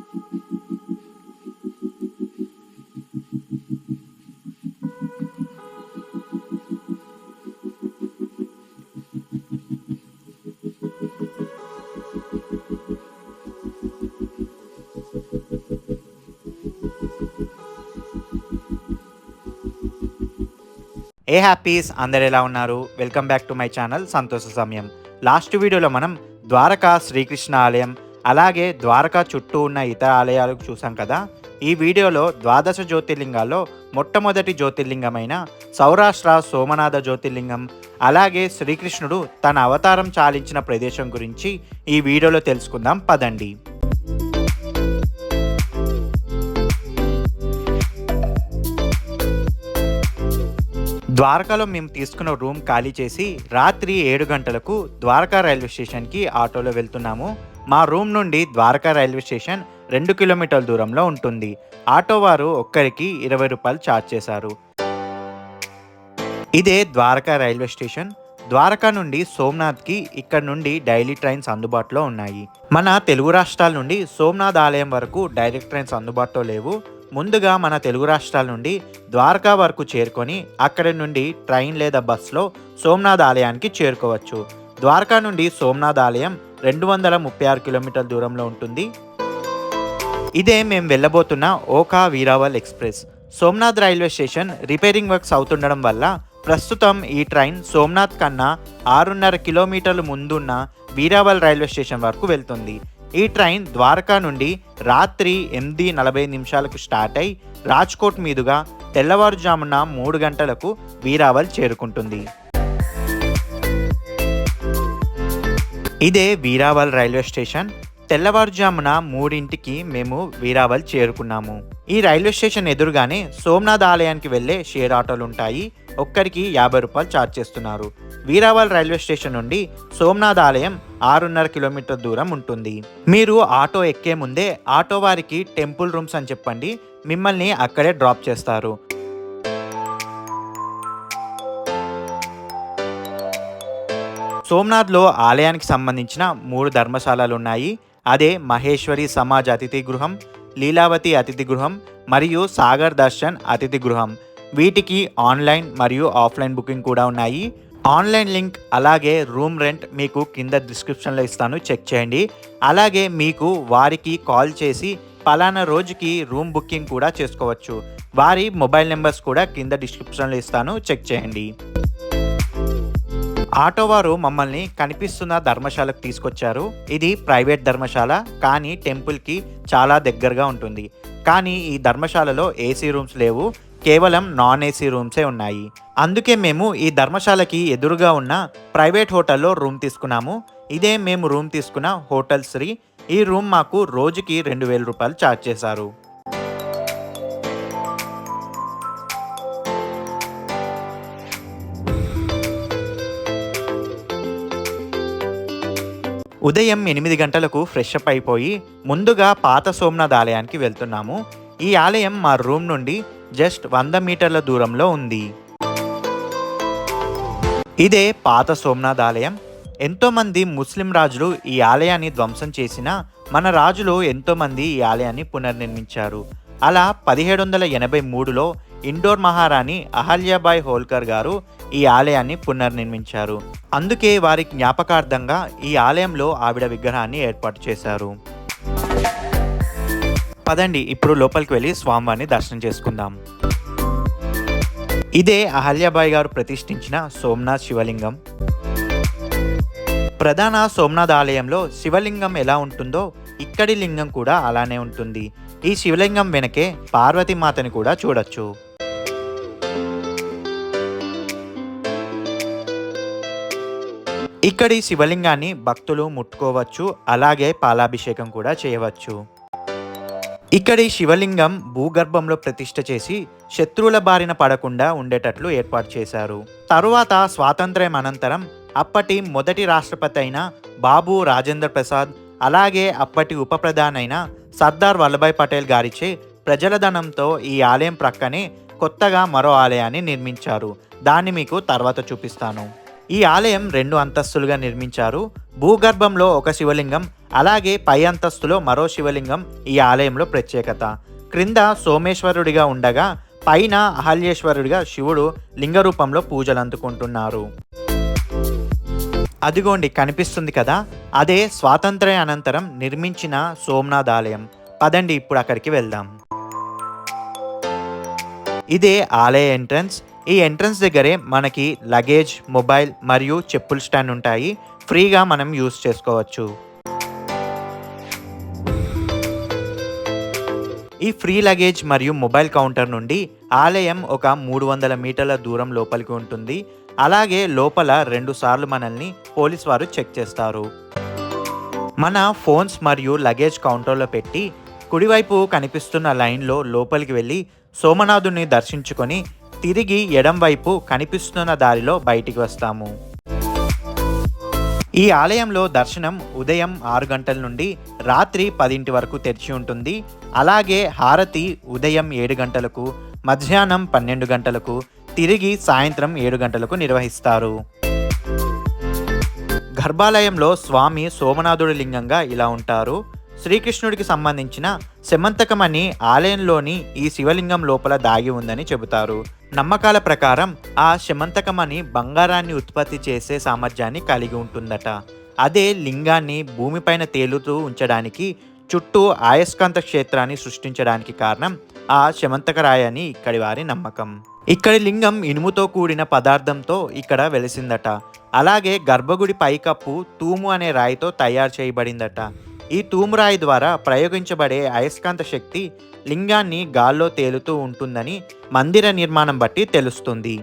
ఏ happies? అందరు ఎలా ఉన్నారు? Welcome back to my channel సంతోష సమయం. లాస్ట్ వీడియోలో మనం ద్వారకా శ్రీకృష్ణ ఆలయం అలాగే ద్వారకా చుట్టూ ఉన్న ఇతర ఆలయాలు చూసాం కదా. ఈ వీడియోలో ద్వాదశ జ్యోతిర్లింగాల్లో మొట్టమొదటి జ్యోతిర్లింగమైన సౌరాష్ట్ర సోమనాథ జ్యోతిర్లింగం అలాగే శ్రీకృష్ణుడు తన అవతారం చాలించిన ప్రదేశం గురించి ఈ వీడియోలో తెలుసుకుందాం. పదండి. ద్వారకాలో మేము తీసుకున్న రూమ్ ఖాళీ చేసి రాత్రి ఏడు గంటలకు ద్వారకా రైల్వే స్టేషన్కి ఆటోలో వెళ్తున్నాము. మా రూమ్ నుండి ద్వారకా రైల్వే స్టేషన్ రెండు కిలోమీటర్ల దూరంలో ఉంటుంది. ఆటో వారు ఒక్కరికి ఇరవై రూపాయలు ఛార్జ్ చేశారు. ఇదే ద్వారకా రైల్వే స్టేషన్. ద్వారకా నుండి సోమనాథ్కి ఇక్కడ నుండి డైలీ ట్రైన్స్ అందుబాటులో ఉన్నాయి. మన తెలుగు రాష్ట్రాల నుండి సోమనాథ్ ఆలయం వరకు డైరెక్ట్ ట్రైన్స్ అందుబాటులో లేవు. ముందుగా మన తెలుగు రాష్ట్రాల నుండి ద్వారకా వరకు చేరుకొని అక్కడి నుండి ట్రైన్ లేదా బస్సులో సోమనాథ్ ఆలయానికి చేరుకోవచ్చు. ద్వారకా నుండి సోమనాథ్ ఆలయం రెండు వందల ముప్పై ఆరు కిలోమీటర్ల దూరంలో ఉంటుంది. ఇదే మేము వెళ్ళబోతున్న Okha Veraval express. Somnath railway station repairing works అవుతుండడం వల్ల ప్రస్తుతం ఈ ట్రైన్ సోమనాథ్ కన్నా ఆరున్నర కిలోమీటర్లు ముందున్న వీరావల్ రైల్వే స్టేషన్ వరకు వెళ్తుంది. ఈ ట్రైన్ ద్వారకా నుండి రాత్రి ఎనిమిది నలభై నిమిషాలకు స్టార్ట్ అయి రాజ్కోట్ మీదుగా తెల్లవారుజామున మూడు గంటలకు వీరావల్ చేరుకుంటుంది. ఇదే వీరావల్ రైల్వే స్టేషన్. తెల్లవారుజామున మూడింటికి మేము వీరావల్ చేరుకున్నాము. ఈ రైల్వే స్టేషన్ ఎదురుగానే సోమనాథ్ ఆలయానికి వెళ్ళే షేర్ ఆటోలు ఉంటాయి ఒక్కరికి యాభై రూపాయలు ఛార్జ్ చేస్తున్నారు. వీరావల్ రైల్వే స్టేషన్ నుండి సోమనాథ్ ఆలయం ఆరున్నర కిలోమీటర్ దూరం ఉంటుంది. మీరు ఆటో ఎక్కే ముందే ఆటో వారికి టెంపుల్ రూమ్స్ అని చెప్పండి. మిమ్మల్ని అక్కడే డ్రాప్ చేస్తారు. సోమనాథ్లో ఆలయానికి సంబంధించిన మూడు ధర్మశాలలు ఉన్నాయి అదే మహేశ్వరి సమాజ్ అతిథి గృహం లీలావతి అతిథి గృహం మరియు సాగర్ దర్శన్ అతిథి గృహం. వీటికి ఆన్లైన్ మరియు ఆఫ్లైన్ బుకింగ్ కూడా ఉన్నాయి. ఆన్లైన్ లింక్ అలాగే రూమ్ రెంట్ మీకు కింద డిస్క్రిప్షన్లో ఇస్తాను. చెక్ చేయండి. అలాగే మీకు వారికి కాల్ చేసి పలానా రోజుకి రూమ్ బుకింగ్ కూడా చేసుకోవచ్చు. వారి మొబైల్ నెంబర్స్ కూడా కింద డిస్క్రిప్షన్లో ఇస్తాను. చెక్ చేయండి. ఆటో వారు మమ్మల్ని కనిపిస్తున్న ధర్మశాలకు తీసుకొచ్చారు. ఇది ప్రైవేట్ ధర్మశాల కానీ టెంపుల్కి చాలా దగ్గరగా ఉంటుంది. కానీ ఈ ధర్మశాలలో ఏసీ రూమ్స్ లేవు కేవలం నాన్ ఏసీ రూమ్సే ఉన్నాయి. అందుకే మేము ఈ ధర్మశాలకి ఎదురుగా ఉన్న ప్రైవేట్ హోటల్లో రూమ్ తీసుకున్నాము. ఇదే మేము రూమ్ తీసుకున్న హోటల్ శ్రీ. ఈ రూమ్ మాకు రోజుకి రెండు వేల రూపాయలు ఛార్జ్ చేశారు. ఉదయం ఎనిమిది గంటలకు ఫ్రెష్ అప్ అయిపోయి ముందుగా పాత సోమనాథ్ ఆలయానికి వెళ్తున్నాము. ఈ ఆలయం మా రూమ్ నుండి జస్ట్ వంద మీటర్ల దూరంలో ఉంది. ఇదే పాత సోమనాథ్ ఆలయం ఎంతోమంది ముస్లిం రాజులు ఈ ఆలయాన్ని ధ్వంసం చేసిన మన రాజులు ఎంతోమంది ఈ ఆలయాన్ని పునర్నిర్మించారు. అలా పదిహేడు వందల ఎనభై మూడులో ఇండోర్ మహారాణి అహల్యాబాయ్ హోల్కర్ గారు ఈ ఆలయాన్ని పునర్నిర్మించారు. అందుకే వారి జ్ఞాపకార్థంగా ఈ ఆలయంలో ఆవిడ విగ్రహాన్ని ఏర్పాటు చేశారు. పదండి ఇప్పుడు లోపలికి వెళ్ళి స్వామివారిని దర్శనం చేసుకుందాం. ఇదే అహల్యాబాయి గారు ప్రతిష్ఠించిన సోమనాథ్ శివలింగం. ప్రధాన సోమనాథ్ ఆలయంలో శివలింగం ఎలా ఉంటుందో ఇక్కడి లింగం కూడా అలానే ఉంటుంది. ఈ శివలింగం వెనకే పార్వతీమాతని కూడా చూడొచ్చు. ఇక్కడి శివలింగాన్ని భక్తులు ముట్టుకోవచ్చు అలాగే పాలాభిషేకం కూడా చేయవచ్చు. ఇక్కడి శివలింగం భూగర్భంలో ప్రతిష్ఠ చేసి శత్రువుల బారిన పడకుండా ఉండేటట్లు ఏర్పాటు చేశారు. తరువాత స్వాతంత్ర్యం అనంతరం అప్పటి మొదటి రాష్ట్రపతి అయిన బాబు రాజేంద్ర ప్రసాద్ అలాగే అప్పటి ఉప ప్రధానైన సర్దార్ వల్లభాయ్ పటేల్ గారిచే ప్రజల ధనంతో ఈ ఆలయం ప్రక్కనే కొత్తగా మరో ఆలయాన్ని నిర్మించారు. దాన్ని మీకు తర్వాత చూపిస్తాను. ఈ ఆలయం రెండు అంతస్తులుగా నిర్మించారు. భూగర్భంలో ఒక శివలింగం అలాగే పై అంతస్తులో మరో శివలింగం ఈ ఆలయంలో ప్రత్యేకత. క్రింద సోమేశ్వరుడిగా ఉండగా పైన అహల్యేశ్వరుడిగా శివుడు లింగ రూపంలో పూజలు అందుకుంటున్నారు. అదిగోండి కనిపిస్తుంది కదా అదే స్వాతంత్ర్య అనంతరం నిర్మించిన సోమనాథ్ ఆలయం పదండి ఇప్పుడు అక్కడికి వెళ్దాం. ఇదే ఆలయ ఎంట్రన్స్. ఈ ఎంట్రన్స్ దగ్గరే మనకి లగేజ్ మొబైల్ మరియు చెప్పుల స్టాండ్ ఉంటాయి. ఫ్రీగా మనం యూస్ చేసుకోవచ్చు. ఈ ఫ్రీ లగేజ్ మరియు మొబైల్ కౌంటర్ నుండి ఆలయం ఒక మూడు వందల మీటర్ల దూరం లోపలికి ఉంటుంది. అలాగే లోపల రెండు సార్లు మనల్ని పోలీస్ వారు చెక్ చేస్తారు. మన ఫోన్స్ మరియు లగేజ్ కౌంటర్లో పెట్టి కుడివైపు కనిపిస్తున్న లైన్లో లోపలికి వెళ్ళి సోమనాథుని దర్శించుకొని తిరిగి ఎడంవైపు కనిపిస్తున్న దారిలో బయటికి వస్తాము. ఈ ఆలయంలో దర్శనం ఉదయం ఆరు గంటల నుండి రాత్రి పదింటి వరకు తెరిచి ఉంటుంది. అలాగే హారతి ఉదయం ఏడు గంటలకు మధ్యాహ్నం పన్నెండు గంటలకు తిరిగి సాయంత్రం ఏడు గంటలకు నిర్వహిస్తారు. గర్భాలయంలో స్వామి సోమనాథుడి లింగంగా ఇలా ఉంటారు. శ్రీకృష్ణుడికి సంబంధించిన సెమంతకమని ఆలయంలోని ఈ శివలింగం లోపల దాగి ఉందని చెబుతారు. నమ్మకాల ప్రకారం ఆ శమంతకమని బంగారాన్ని ఉత్పత్తి చేసే సామర్థ్యాన్ని కలిగి ఉంటుందట. అదే లింగాన్ని భూమిపైన తేలుతూ ఉంచడానికి చుట్టూ ఆయస్కాంత క్షేత్రాన్ని సృష్టించడానికి కారణం ఆ శమంతకరాయ అని ఇక్కడి వారి నమ్మకం. ఇక్కడి లింగం ఇనుముతో కూడిన పదార్థంతో ఇక్కడ వెలిసిందట. అలాగే గర్భగుడి పైకప్పు తూము అనే రాయితో తయారు చేయబడిందట. ఈ తూమురాయి ద్వారా ప్రయోగించబడే అయస్కాంత శక్తి లింగాన్ని గాల్లో తేలుతూ ఉంటుందని మందిర నిర్మాణం బట్టి తెలుస్తుంది.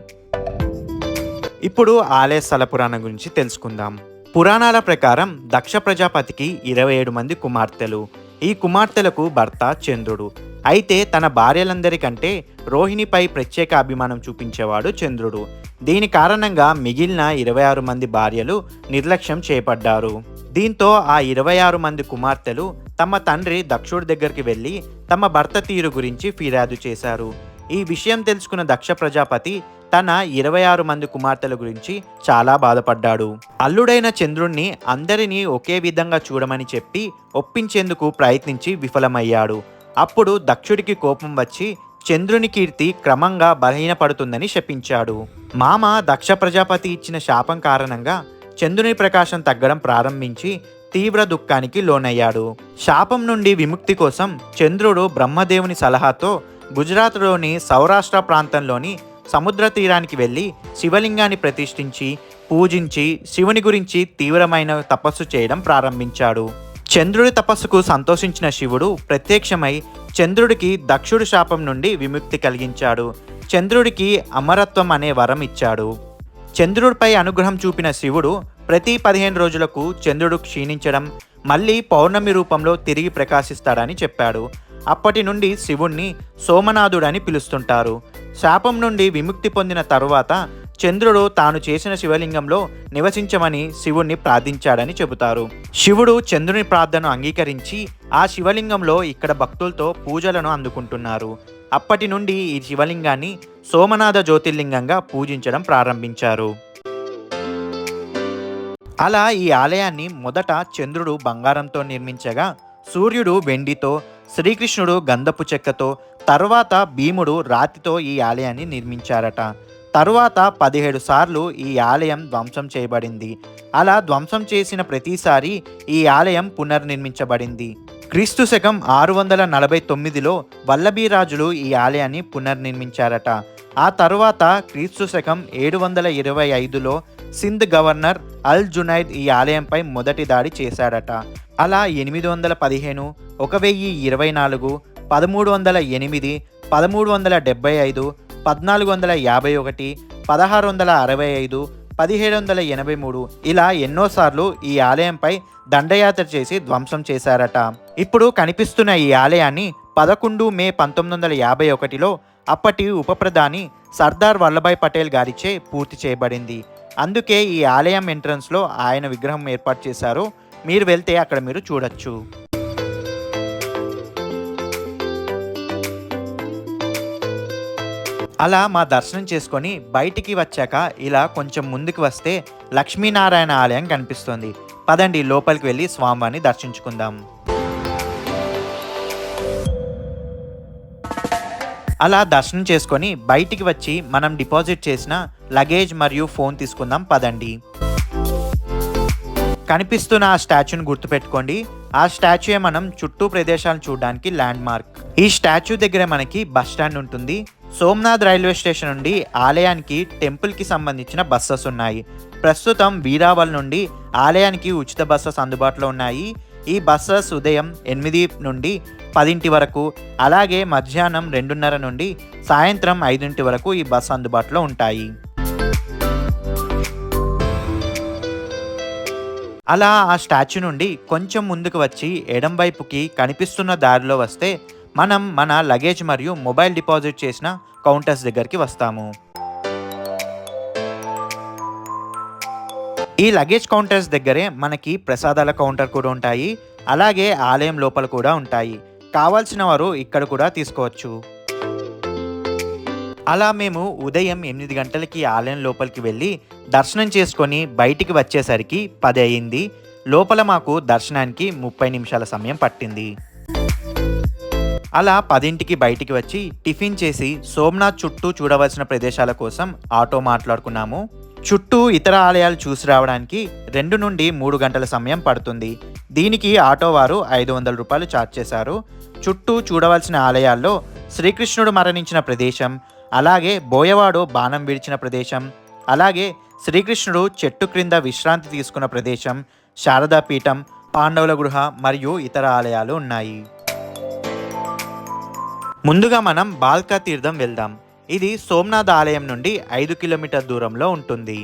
ఇప్పుడు ఆలయ స్థల పురాణం గురించి తెలుసుకుందాం. పురాణాల ప్రకారం దక్ష ప్రజాపతికి ఇరవై ఏడు మంది కుమార్తెలు. ఈ కుమార్తెలకు భర్త చంద్రుడు. అయితే తన భార్యలందరికంటే రోహిణిపై ప్రత్యేక అభిమానం చూపించేవాడు చంద్రుడు. దీని కారణంగా మిగిలిన ఇరవై ఆరు మంది భార్యలు నిర్లక్ష్యం చేపడ్డారు. దీంతో ఆ ఇరవై ఆరు మంది కుమార్తెలు తమ తండ్రి దక్షుడి దగ్గరికి వెళ్ళి తమ భర్త తీరు గురించి ఫిర్యాదు చేశారు. ఈ విషయం తెలుసుకున్న దక్ష ప్రజాపతి తన ఇరవై ఆరు మంది కుమార్తెల గురించి చాలా బాధపడ్డాడు. అల్లుడైన చంద్రుణ్ణి అందరినీ ఒకే విధంగా చూడమని చెప్పి ఒప్పించేందుకు ప్రయత్నించి విఫలమయ్యాడు. అప్పుడు దక్షుడికి కోపం వచ్చి చంద్రుని కీర్తి క్రమంగా బలహీనపడుతుందని శపించాడు. మామ దక్ష ప్రజాపతి ఇచ్చిన శాపం కారణంగా చంద్రుని ప్రకాశం తగ్గడం ప్రారంభించి తీవ్ర దుఃఖానికి లోనయ్యాడు. శాపం నుండి విముక్తి కోసం చంద్రుడు బ్రహ్మదేవుని సలహాతో గుజరాత్లోని సౌరాష్ట్ర ప్రాంతంలోని సముద్ర తీరానికి వెళ్ళి శివలింగాన్ని ప్రతిష్ఠించి పూజించి శివుని గురించి తీవ్రమైన తపస్సు చేయడం ప్రారంభించాడు. చంద్రుడి తపస్సుకు సంతోషించిన శివుడు ప్రత్యక్షమై చంద్రుడికి దక్షుడి శాపం నుండి విముక్తి కలిగించాడు. చంద్రుడికి అమరత్వం అనే వరం ఇచ్చాడు. చంద్రుడిపై అనుగ్రహం చూపిన శివుడు ప్రతి పదిహేను రోజులకు చంద్రుడు క్షీణించడం మళ్ళీ పౌర్ణమి రూపంలో తిరిగి ప్రకాశిస్తాడని చెప్పాడు. అప్పటి నుండి శివుణ్ణి సోమనాథుడని పిలుస్తుంటారు. శాపం నుండి విముక్తి పొందిన తరువాత చంద్రుడు తాను చేసిన శివలింగంలో నివసించమని శివుణ్ణి ప్రార్థించాడని చెబుతారు. శివుడు చంద్రుని ప్రార్థనను అంగీకరించి ఆ శివలింగంలో ఇక్కడ భక్తులతో పూజలను అందుకుంటున్నారు. అప్పటి నుండి ఈ శివలింగాన్ని సోమనాథ జ్యోతిర్లింగంగా పూజించడం ప్రారంభించారు. అలా ఈ ఆలయాన్ని మొదట చంద్రుడు బంగారంతో నిర్మించగా సూర్యుడు వెండితో శ్రీకృష్ణుడు గంధపు చెక్కతో తరువాత భీముడు రాతితో ఈ ఆలయాన్ని నిర్మించారట. తరువాత పదిహేడు సార్లు ఈ ఆలయం ధ్వంసం చేయబడింది. అలా ధ్వంసం చేసిన ప్రతిసారి ఈ ఆలయం పునర్నిర్మించబడింది. క్రీస్తు శకం ఆరు వందల నలభై తొమ్మిదిలో వల్లభీరాజులు ఈ ఆలయాన్ని పునర్నిర్మించారట. ఆ తరువాత క్రీస్తు శకం ఏడు వందల ఇరవై ఐదులో సింధ్ గవర్నర్ అల్ జునైద్ ఈ ఆలయంపై మొదటి దాడి చేశాడట అలా ఎనిమిది వందల పదిహేను ఒక వెయ్యి ఇరవై నాలుగు పదమూడు వందల ఎనిమిది పదమూడు వందల డెబ్బై ఐదు పద్నాలుగు వందల యాభై ఒకటి పదహారు వందల అరవై ఐదు పదిహేడు వందల ఎనభై మూడు ఇలా ఎన్నోసార్లు ఈ ఆలయంపై దండయాత్ర చేసి ధ్వంసం చేశారట. ఇప్పుడు కనిపిస్తున్న ఈ ఆలయాన్ని పదకొండు మే పంతొమ్మిది వందల యాభై ఒకటిలో అప్పటి ఉప ప్రధాని సర్దార్ వల్లభాయ్ పటేల్ గారిచే పూర్తి చేయబడింది. అందుకే ఈ ఆలయం ఎంట్రన్స్లో ఆయన విగ్రహం ఏర్పాటు చేశారు. మీరు వెళ్తే అక్కడ మీరు చూడొచ్చు. అలా మా దర్శనం చేసుకొని బయటికి వచ్చాక ఇలా కొంచెం ముందుకు వస్తే లక్ష్మీనారాయణ ఆలయం కనిపిస్తుంది. పదండి లోపలికి వెళ్ళి స్వామివారిని దర్శించుకుందాం. అలా దర్శనం చేసుకొని బయటికి వచ్చి మనం డిపాజిట్ చేసిన లగేజ్ మరియు ఫోన్ తీసుకుందాం పదండి. కనిపిస్తున్న ఆ స్టాచ్యూని గుర్తుపెట్టుకోండి. ఆ స్టాచ్యూయే మనం చుట్టూ ప్రదేశాలను చూడడానికి ల్యాండ్ మార్క్ ఈ స్టాచ్యూ దగ్గర మనకి బస్ స్టాండ్ ఉంటుంది. సోమనాథ్ రైల్వే స్టేషన్ నుండి ఆలయానికి టెంపుల్కి సంబంధించిన బస్సెస్ ఉన్నాయి. ప్రస్తుతం వీరావల్ నుండి ఆలయానికి ఉచిత బస్సెస్ అందుబాటులో ఉన్నాయి. ఈ బస్సెస్ ఉదయం ఎనిమిది నుండి పదింటి వరకు అలాగే మధ్యాహ్నం రెండున్నర నుండి సాయంత్రం ఐదింటి వరకు ఈ బస్సు అందుబాటులో ఉంటాయి. అలా ఆ స్టాచ్యూ నుండి కొంచెం ముందుకు వచ్చి ఎడం వైపుకి కనిపిస్తున్న దారిలో వస్తే మనం మన లగేజ్ మరియు మొబైల్ డిపాజిట్ చేసిన కౌంటర్స్ దగ్గరికి వస్తాము. ఈ లగేజ్ కౌంటర్స్ దగ్గరే మనకి ప్రసాదాల కౌంటర్ కూడా ఉంటాయి. అలాగే ఆలయం లోపల కూడా ఉంటాయి. కావాల్సిన వారు ఇక్కడ కూడా తీసుకోవచ్చు. అలా మేము ఉదయం ఎనిమిది గంటలకి ఆలయం లోపలికి వెళ్ళి దర్శనం చేసుకొని బయటికి వచ్చేసరికి పది అయింది. లోపల మాకు దర్శనానికి ముప్పై నిమిషాల సమయం పట్టింది. అలా పదింటికి బయటికి వచ్చి టిఫిన్ చేసి సోమనాథ్ చుట్టూ చూడవలసిన ప్రదేశాల కోసం ఆటో మాట్లాడుకున్నాము. చుట్టూ ఇతర ఆలయాలు చూసి రావడానికి రెండు నుండి మూడు గంటల సమయం పడుతుంది. దీనికి ఆటో వారు ఐదు వందల రూపాయలు ఛార్జ్ చేశారు. చుట్టూ చూడవలసిన ఆలయాల్లో శ్రీకృష్ణుడు మరణించిన ప్రదేశం అలాగే బోయవాడు బాణం విడిచిన ప్రదేశం అలాగే శ్రీకృష్ణుడు చెట్టు క్రింద విశ్రాంతి తీసుకున్న ప్రదేశం శారదా పీఠం పాండవుల గృహ మరియు ఇతర ఆలయాలు ఉన్నాయి. ముందుగా మనం బాల్కా తీర్థం వెళ్దాం. ఇది సోమనాథ్ ఆలయం నుండి ఐదు కిలోమీటర్ దూరంలో ఉంటుంది.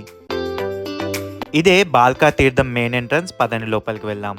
ఇదే బాల్కా తీర్థం మెయిన్ ఎంట్రన్స్ పదని లోపలికి వెళ్దాం.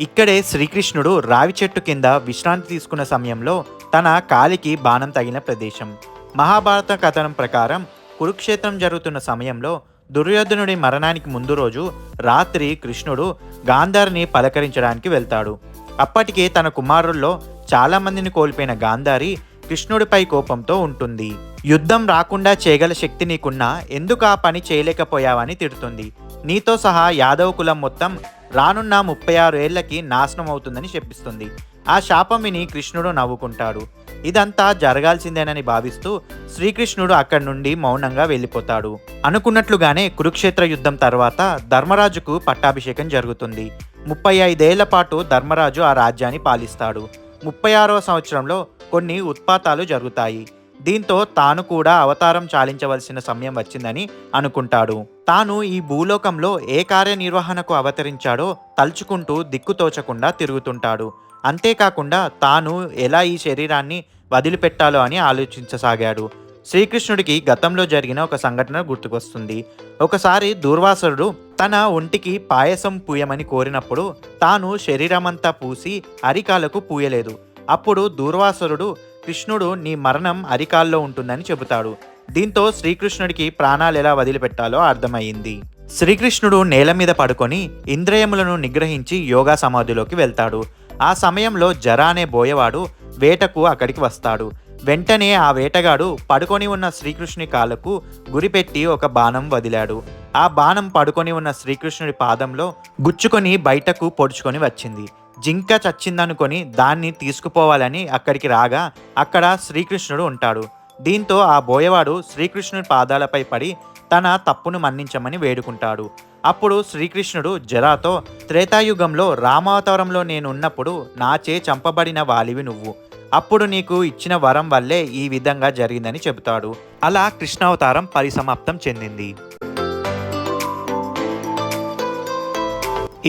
ఇక్కడే శ్రీకృష్ణుడు రావి చెట్టు కింద విశ్రాంతి తీసుకున్న సమయంలో తన కాలికి బాణం తగిన ప్రదేశం. మహాభారత కథనం ప్రకారం కురుక్షేత్రం జరుగుతున్న సమయంలో దుర్యోధనుడి మరణానికి ముందు రోజు రాత్రి కృష్ణుడు గాంధారిని పలకరించడానికి వెళ్తాడు. అప్పటికే తన కుమారుల్లో చాలామందిని కోల్పోయిన గాంధారి కృష్ణుడిపై కోపంతో ఉంటుంది. యుద్ధం రాకుండా చేయగల శక్తి నీకున్నా ఎందుకు ఆ పని చేయలేకపోయావని తిడుతుంది. నీతో సహా యాదవ కులం మొత్తం రానున్న ముప్పై ఆరు ఏళ్ళకి నాశనం అవుతుందని చెప్పిస్తుంది. ఆ శాపం విని కృష్ణుడు నవ్వుకుంటాడు. ఇదంతా జరగాల్సిందేనని భావిస్తూ శ్రీకృష్ణుడు అక్కడి నుండి మౌనంగా వెళ్ళిపోతాడు. అనుకున్నట్లుగానే కురుక్షేత్ర యుద్ధం తర్వాత ధర్మరాజుకు పట్టాభిషేకం జరుగుతుంది. ముప్పై ఐదేళ్ళ పాటు ధర్మరాజు ఆ రాజ్యాన్ని పాలిస్తాడు. ముప్పై ఆరవ సంవత్సరంలో కొన్ని ఉత్పాతాలు జరుగుతాయి. దీంతో తాను కూడా అవతారం చాలించవలసిన సమయం వచ్చిందని అనుకుంటాడు. తాను ఈ భూలోకంలో ఏ కార్యనిర్వహణకు అవతరించాడో తలుచుకుంటూ దిక్కుతోచకుండా తిరుగుతుంటాడు. అంతేకాకుండా తాను ఎలా ఈ శరీరాన్ని వదిలిపెట్టాలో అని ఆలోచించసాగాడు. శ్రీకృష్ణుడికి గతంలో జరిగిన ఒక సంఘటన గుర్తుకొస్తుంది. ఒకసారి దూర్వాసురుడు తన ఒంటికి పాయసం పూయమని కోరినప్పుడు తాను శరీరమంతా పూసి అరికాలకు పూయలేదు. అప్పుడు దూర్వాసురుడు కృష్ణుడు నీ మరణం అరికాల్లో ఉంటుందని చెబుతాడు. దీంతో శ్రీకృష్ణుడికి ప్రాణాలు ఎలా వదిలిపెట్టాలో అర్థమయ్యింది. శ్రీకృష్ణుడు నేల మీద పడుకొని ఇంద్రియములను నిగ్రహించి యోగా సమాధిలోకి వెళ్తాడు. ఆ సమయంలో జర అనే బోయవాడు వేటకు అక్కడికి వస్తాడు. వెంటనే ఆ వేటగాడు పడుకొని ఉన్న శ్రీకృష్ణుని కాళ్ళకు గురిపెట్టి ఒక బాణం వదిలాడు. ఆ బాణం పడుకొని ఉన్న శ్రీకృష్ణుడి పాదంలో గుచ్చుకొని బయటకు పొడుచుకొని వచ్చింది. జింక చచ్చిందనుకొని దాన్ని తీసుకుపోవాలని అక్కడికి రాగా అక్కడ శ్రీకృష్ణుడు ఉంటాడు. దీంతో ఆ బోయవాడు శ్రీకృష్ణుడి పాదాలపై పడి తన తప్పును మన్నించమని వేడుకుంటాడు. అప్పుడు శ్రీకృష్ణుడు జరాతో త్రేతాయుగంలో రామావతారంలో నేను ఉన్నప్పుడు నాచే చంపబడిన వాలివి నువ్వు. అప్పుడు నీకు ఇచ్చిన వరం వల్లే ఈ విధంగా జరిగిందని చెబుతాడు. అలా కృష్ణావతారం పరిసమాప్తం చెందింది.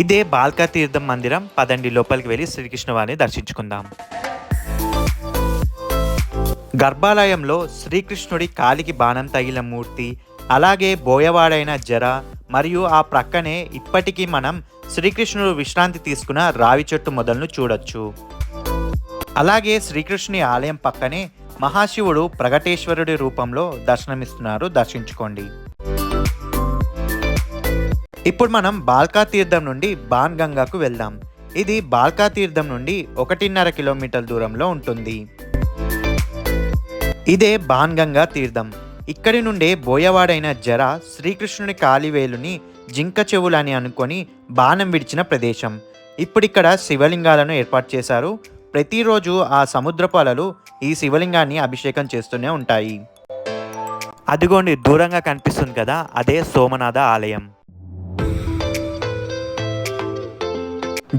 ఇదే బాల్కాతీర్థం మందిరం. పదండి లోపలికి వెళ్ళి శ్రీకృష్ణ వారిని దర్శించుకుందాం. గర్భాలయంలో శ్రీకృష్ణుడి కాలికి బాణం తగిలిన మూర్తి అలాగే బోయవాడైన జర మరియు ఆ ప్రక్కనే ఇప్పటికీ మనం శ్రీకృష్ణుడు విశ్రాంతి తీసుకున్న రావి చెట్టు మొదలను చూడొచ్చు. అలాగే శ్రీకృష్ణుని ఆలయం పక్కనే మహాశివుడు ప్రగటేశ్వరుడి రూపంలో దర్శనమిస్తున్నారు. దర్శించుకోండి. ఇప్పుడు మనం బాల్కా తీర్థం నుండి బాన్ గంగాకు వెళ్దాం. ఇది బాల్కా తీర్థం నుండి ఒకటిన్నర కిలోమీటర్ దూరంలో ఉంటుంది. ఇదే బాన్ గంగా తీర్థం. ఇక్కడి నుండే బోయవాడైన జర శ్రీకృష్ణుని కాలివేలుని జింక చెవులని అనుకొని బాణం విడిచిన ప్రదేశం. ఇప్పుడిక్కడ శివలింగాలను ఏర్పాటు చేశారు. ప్రతిరోజు ఆ సముద్రపు అలలు ఈ శివలింగాన్ని అభిషేకం చేస్తూనే ఉంటాయి. అదిగోండి దూరంగా కనిపిస్తుంది కదా అదే సోమనాథ ఆలయం.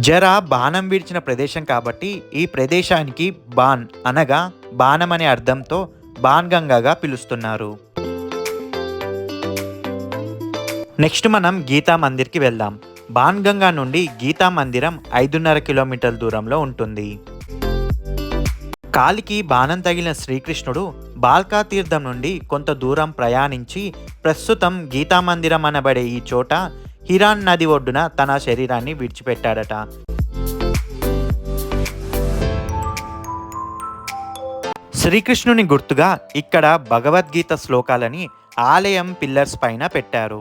జర బాణం విడిచిన ప్రదేశం కాబట్టి ఈ ప్రదేశానికి బాన్ అనగా బాణం అనే అర్థంతో బాన్ గంగాగా పిలుస్తున్నారు. నెక్స్ట్ మనం గీతా మందిర్కి వెళ్దాం. బాన్ గంగా నుండి గీతా మందిరం ఐదున్నర కిలోమీటర్ల దూరంలో ఉంటుంది. కాలికి బాణం తగిలిన శ్రీకృష్ణుడు బాల్కా తీర్థం నుండి కొంత దూరం ప్రయాణించి ప్రస్తుతం గీతా మందిరం అనబడే ఈ చోట హిరాన్ నది ఒడ్డున తన శరీరాన్ని విడిచిపెట్టాడట. శ్రీకృష్ణుని గుర్తుగా ఇక్కడ భగవద్గీత శ్లోకాలని ఆలయం పిల్లర్స్ పైన పెట్టారు.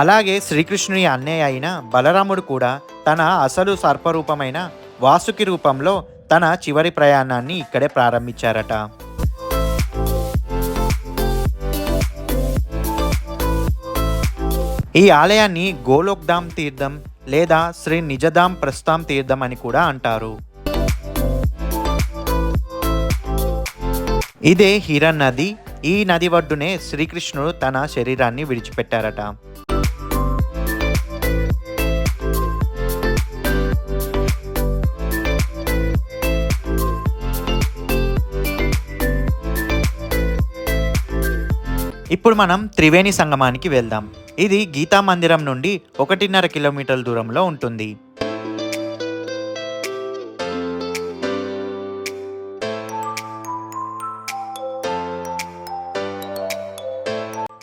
అలాగే శ్రీకృష్ణుని అన్నయ్య అయిన బలరాముడు కూడా తన అసలు సర్పరూపమైన వాసుకి రూపంలో తన చివరి ప్రయాణాన్ని ఇక్కడే ప్రారంభించారట. ఈ ఆలయాన్ని గోలోక్ధామ్ తీర్థం లేదా శ్రీ నిజధామ్ ప్రస్థాం తీర్థం అని కూడా అంటారు. ఇదే హిరణ్ నది ఈ నది ఒడ్డునే శ్రీకృష్ణుడు తన శరీరాన్ని విడిచిపెట్టారట. ఇప్పుడు మనం త్రివేణి సంగమానికి వెళ్దాం. ఇది గీతా మందిరం నుండి ఒకటిన్నర కిలోమీటర్ల దూరంలో ఉంటుంది.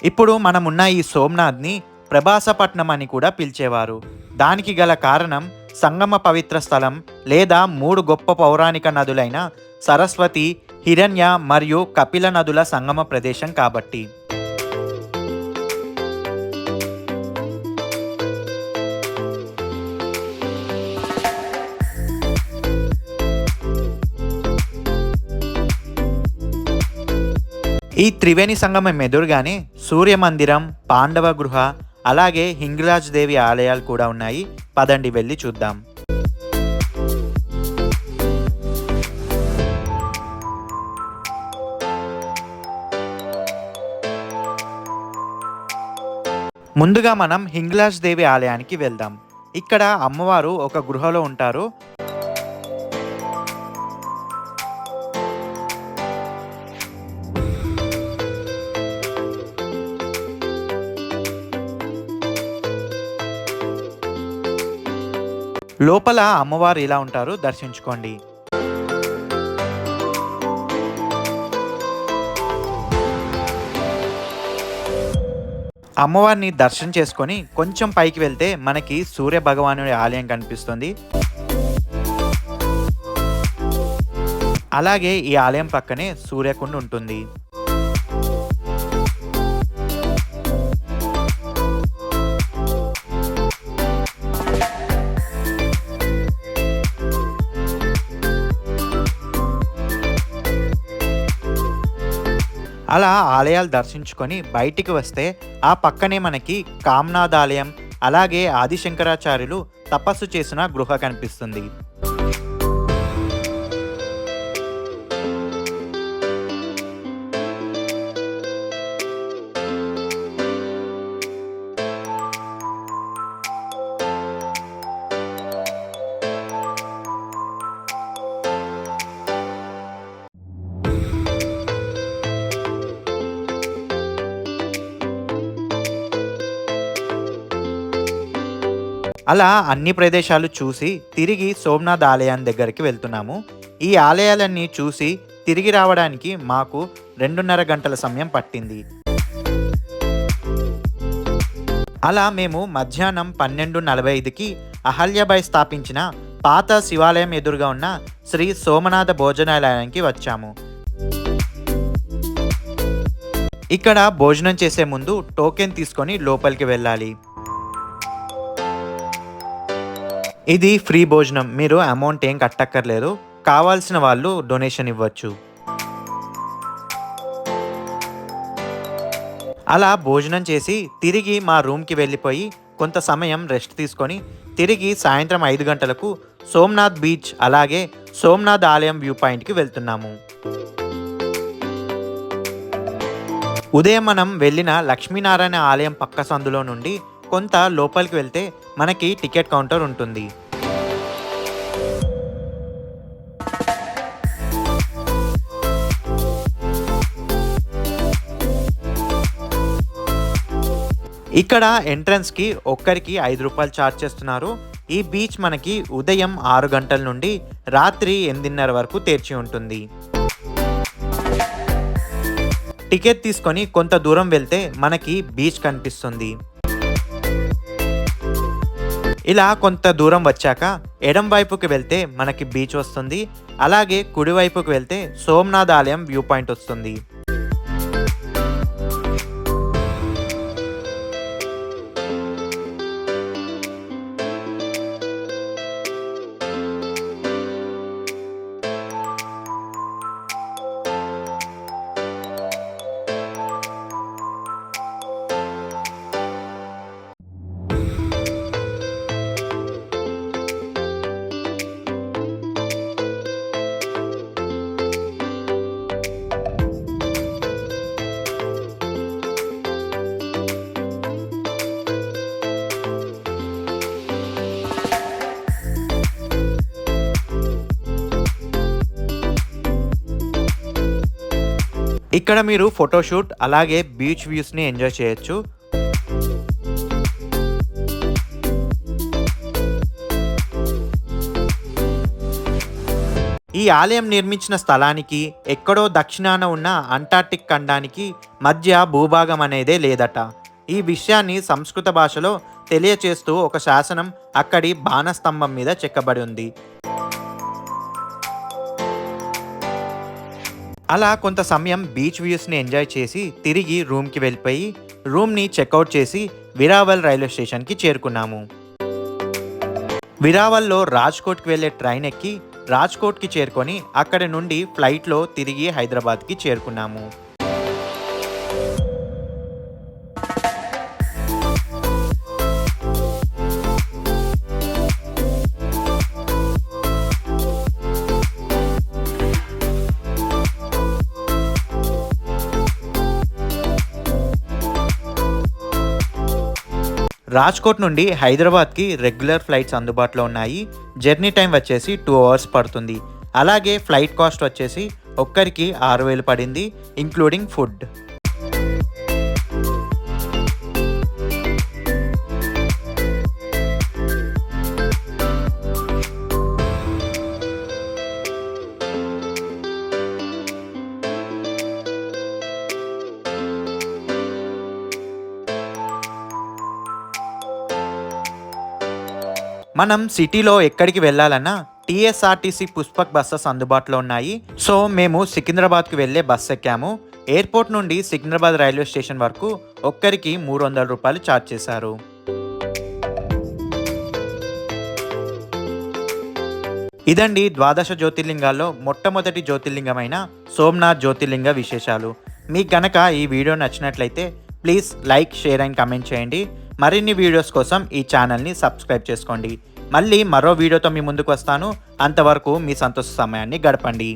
ఇప్పుడు మనమున్న ఈ సోమనాథ్ని ప్రభాసపట్నం అని కూడా పిలిచేవారు. దానికి గల కారణం సంగమ పవిత్ర స్థలం లేదా మూడు గొప్ప పౌరాణిక నదులైన సరస్వతి హిరణ్య మరియు కపిల నదుల సంగమ ప్రదేశం కాబట్టి. ఈ త్రివేణి సంగమం ఎదురుగానే సూర్య మందిరం పాండవ గృహ అలాగే హింగరాజ్ దేవి ఆలయాలు కూడా ఉన్నాయి. పదండి వెళ్ళి చూద్దాం. ముందుగా మనం హింగ్లాజ్ దేవి ఆలయానికి వెళ్దాం. ఇక్కడ అమ్మవారు ఒక గృహలో ఉంటారు. లోపల అమ్మవారు ఇలా ఉంటారు దర్శించుకోండి. అమ్మవారిని దర్శనం చేసుకొని కొంచెం పైకి వెళ్తే మనకి సూర్య భగవానుడి ఆలయం కనిపిస్తుంది. అలాగే ఈ ఆలయం పక్కనే సూర్యకుండ ఉంటుంది. అలా ఆలయాలు దర్శించుకొని బయటికి వస్తే ఆ పక్కనే మనకి కామ్నాథ్ ఆలయం అలాగే ఆదిశంకరాచార్యులు తపస్సు చేసిన గృహ కనిపిస్తుంది. అలా అన్ని ప్రదేశాలు చూసి తిరిగి సోమనాథ్ ఆలయం దగ్గరికి వెళ్తున్నాము. ఈ ఆలయాలన్నీ చూసి తిరిగి రావడానికి మాకు రెండున్నర గంటల సమయం పట్టింది. అలా మేము మధ్యాహ్నం పన్నెండు నలభై ఐదుకి అహల్యబాయ్ స్థాపించిన పాత శివాలయం ఎదురుగా ఉన్న శ్రీ సోమనాథ భోజనాలయానికి వచ్చాము. ఇక్కడ భోజనం చేసే ముందు టోకెన్ తీసుకొని లోపలికి వెళ్ళాలి. ఇది ఫ్రీ భోజనం. మీరు అమౌంట్ ఏం కట్టక్కర్లేదు. కావాల్సిన వాళ్ళు డొనేషన్ ఇవ్వచ్చు. అలా భోజనం చేసి తిరిగి మా రూమ్కి వెళ్ళిపోయి కొంత సమయం రెస్ట్ తీసుకొని తిరిగి సాయంత్రం ఐదు గంటలకు సోమ్నాథ్ బీచ్ అలాగే సోమ్నాథ్ ఆలయం వ్యూ పాయింట్కి వెళ్తున్నాము. ఉదయం మనం వెళ్ళిన లక్ష్మీనారాయణ ఆలయం పక్క సందులో నుండి కొంత లోపలికి వెళ్తే మనకి టికెట్ కౌంటర్ ఉంటుంది. ఇక్కడ ఎంట్రన్స్కి ఒక్కరికి ఐదు రూపాయలు ఛార్జ్ చేస్తున్నారు. ఈ బీచ్ మనకి ఉదయం ఆరు గంటల నుండి రాత్రి ఎనిమిదిన్నర వరకు తెరిచి ఉంటుంది. టికెట్ తీసుకొని కొంత దూరం వెళ్తే మనకి బీచ్ కనిపిస్తుంది. ఇలా కొంత దూరం వచ్చాక ఎడం వైపుకి వెళ్తే మనకి బీచ్ వస్తుంది అలాగే కుడివైపుకి వెళ్తే సోమనాథ్ ఆలయం వ్యూ పాయింట్ వస్తుంది. ఇక్కడ మీరు ఫోటోషూట్ అలాగే బీచ్ వ్యూస్ని ఎంజాయ్ చేయొచ్చు. ఈ ఆలయం నిర్మించిన స్థలానికి ఎక్కడో దక్షిణాన ఉన్న అంటార్టిక్ ఖండానికి మధ్య భూభాగం అనేదే లేదట. ఈ విషయాన్ని సంస్కృత భాషలో తెలియచేస్తూ ఒక శాసనం అక్కడి బాణస్తంభం మీద చెక్కబడి ఉంది. అలా కొంత సమయం బీచ్ వ్యూస్ని ఎంజాయ్ చేసి తిరిగి రూమ్కి వెళ్ళిపోయి రూమ్ని చెక్అవుట్ చేసి విరావల్ రైల్వే స్టేషన్కి చేరుకున్నాము. విరావల్లో రాజ్కోట్కి వెళ్ళే ట్రైన్ ఎక్కి రాజ్కోట్కి చేరుకొని అక్కడ నుండి ఫ్లైట్లో తిరిగి హైదరాబాద్కి చేరుకున్నాము. రాజ్కోట్ నుండి హైదరాబాద్కి రెగ్యులర్ ఫ్లైట్స్ అందుబాటులో ఉన్నాయి. జర్నీ టైం వచ్చేసి టూ అవర్స్ పడుతుంది. అలాగే ఫ్లైట్ కాస్ట్ వచ్చేసి ఒక్కరికి ఆరు వేలు పడింది ఇంక్లూడింగ్ ఫుడ్. మనం సిటీలో ఎక్కడికి వెళ్ళాలన్నా టీఎస్ఆర్టీసీ పుష్పక్ బస్సెస్ అందుబాటులో ఉన్నాయి. సో మేము సికింద్రాబాద్కి వెళ్ళే బస్ ఎక్కాము. ఎయిర్పోర్ట్ నుండి సికింద్రాబాద్ రైల్వే స్టేషన్ వరకు ఒక్కరికి మూడు వందల రూపాయలు ఛార్జ్ చేశారు. ఇదండి ద్వాదశ జ్యోతిర్లింగాల్లో మొట్టమొదటి జ్యోతిర్లింగమైన సోమనాథ్ జ్యోతిర్లింగ విశేషాలు. మీకు గనక ఈ వీడియో నచ్చినట్లయితే please like share and comment చేయండి. మరిన్ని వీడియోస్ కోసం ఈ ఛానల్ని సబ్స్క్రైబ్ చేసుకోండి. మళ్ళీ మరో వీడియోతో మీ ముందుకు వస్తాను. అంతవరకు మీ సంతోష సమయాన్ని గడపండి.